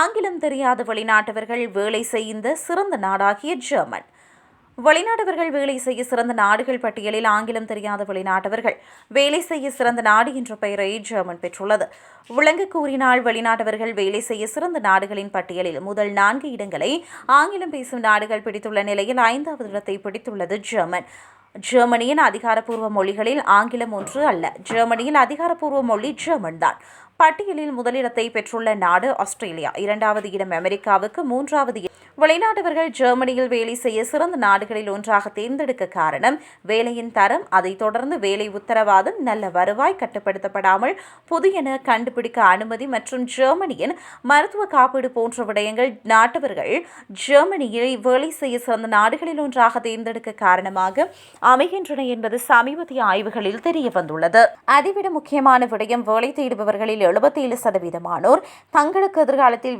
ஆங்கிலம் தெரியாத வெளிநாட்டவர்கள் வேலை செய்த சிறந்த நாடாகிய ஜெர்மன். வெளிநாட்டவர்கள் வேலை செய்ய சிறந்த நாடுகள் பட்டியலில் ஆங்கிலம் தெரியாத வெளிநாட்டவர்கள் வேலை செய்ய சிறந்த நாடு என்ற பெயரை ஜெர்மன் பெற்றுள்ளது. விளங்க கூறினால் வெளிநாட்டவர்கள் வேலை செய்ய சிறந்த நாடுகளின் பட்டியலில் முதல் நான்கு இடங்களை ஆங்கிலம் பேசும் நாடுகள் பிடித்துள்ள நிலையில் ஐந்தாவது இடத்தை பிடித்துள்ளது ஜெர்மன். ஜெர்மனியின் அதிகாரப்பூர்வ மொழிகளில் ஆங்கிலம் ஒன்று அல்ல ஜெர்மனியில் அதிகாரப்பூர்வ மொழி ஜெர்மன் தான். பட்டியலில் முதலிடத்தை பெற்றுள்ள நாடு ஆஸ்திரேலியா. இரண்டாவது இடம் அமெரிக்காவுக்கு மூன்றாவது இடம் வெளிநாட்டவர்கள் ஜெர்மனியில் வேலை செய்ய சிறந்த நாடுகளில் ஒன்றாக தேர்ந்தெடுக்க காரணம் வேலையின் தரம் அதைத் தொடர்ந்து வேலை உத்தரவாதம் நல்ல வருவாய் கட்டுப்படுத்தப்படாமல் புதியன கண்டுபிடிக்க அனுமதி மற்றும் ஜெர்மனியின் மருத்துவ காப்பீடு போன்ற விடயங்கள் நாட்டவர்கள் ஜெர்மனியில் வேலை செய்ய சிறந்த நாடுகளில் ஒன்றாக தேர்ந்தெடுக்க காரணமாக அமைகின்றன என்பது சமீபத்திய ஆய்வுகளில் தெரிய வந்துள்ளது அதைவிட முக்கியமான விடயம் வேலை தேடுபவர்களில் எழுபத்தி ஏழு சதவீதமானோர் தங்களுக்கு எதிர்காலத்தில்